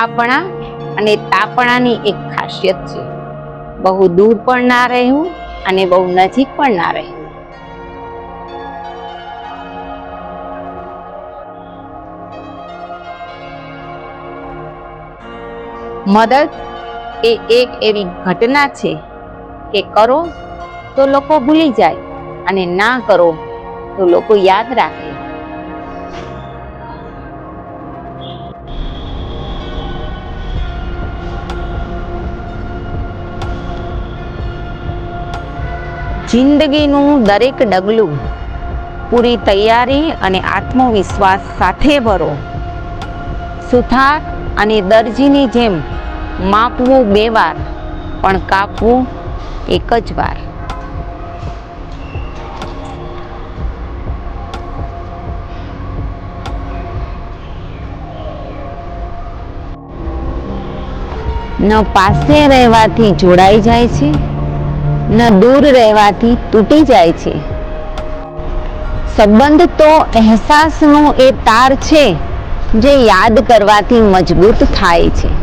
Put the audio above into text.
આપણા અને તાપણાની એક ખાસિયત છે. બહુ દૂર પણ ના રહેવું અને બહુ નજીક પણ ના રહેવું. મદદ એ એક એવી ઘટના છે કે કરો તો લોકો ભૂલી જાય અને ના કરો તો લોકો યાદ રાખે. જિંદગીનું દરેક ડગલું પૂરી તૈયારી અને આત્મવિશ્વાસ સાથે ભરો. સુથાર અને દરજીની જેમ માપવું બે વાર, પણ કાપવું એક જ વાર. ન પાસે રહેવાથી જોડાઈ જાય છે ન દૂર રહેવાથી તૂટી જાય છે. સંબંધ તો અહેસાસનો એ તાર છે, જે યાદ કરવાથી મજબૂત થાય છે.